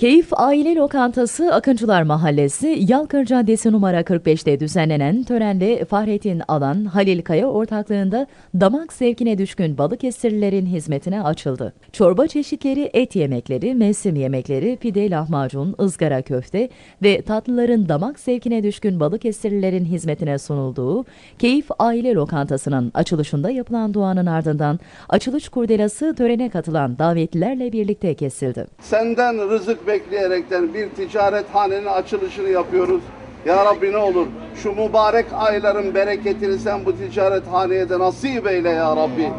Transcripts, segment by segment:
Keyif Aile Lokantası Akıncılar Mahallesi Yalkır Caddesi numara 45'te düzenlenen törenle Fahrettin Alan, Halil Kaya ortaklığında damak zevkine düşkün Balıkesirlilerin hizmetine açıldı. Çorba çeşitleri, et yemekleri, mevsim yemekleri, pide, lahmacun, ızgara köfte ve tatlıların damak zevkine düşkün Balıkesirlilerin hizmetine sunulduğu Keyif Aile Lokantası'nın açılışında yapılan duanın ardından açılış kurdelası törene katılan davetlilerle birlikte kesildi. Senden rızık bekleyerekten bir ticaret hanenin açılışını yapıyoruz. Ya Rabbi ne olur şu mübarek ayların bereketini sen bu ticaret haneye de nasip eyle ya Rabbi.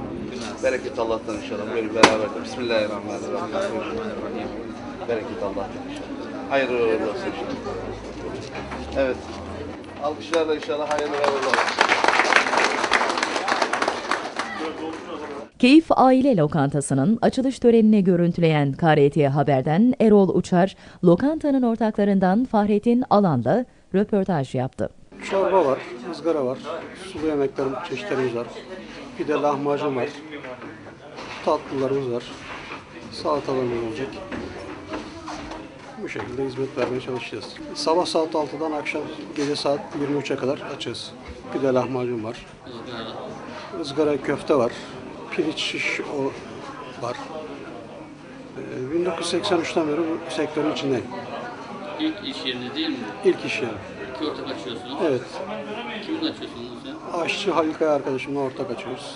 Bereket Allah'tan inşallah. Böyle beraber. Bismillahirrahmanirrahim. Bereket Allah'tan inşallah. Hayırlı uğurlu olsun inşallah. Evet. Alkışlarla inşallah hayırlı uğurlu olsun. Keyif Aile Lokantası'nın açılış törenini görüntüleyen KRT Haber'den Erol Uçar, lokantanın ortaklarından Fahrettin Alan'la röportaj yaptı. Çorba var, ızgara var, sulu yemeklerin çeşitlerimiz var. Bir de lahmacun var. Tatlılarımız var. Salatalarımız olacak. Bu şekilde hizmet vermeye çalışacağız. Sabah saat 6'dan akşam gece saat 23'e kadar açığız. Bir de lahmacun var. Izgara köfte var. Piliç şiş o var. Ee, 1983'ten beri bu sektörün içindeyim. İlk iş yeriniz değil mi? İlk iş yeri. İki ortak açıyorsunuz. Evet. Kimin açıyorsunuz sen? Aşçı Halil Kaya arkadaşımla ortak açıyoruz.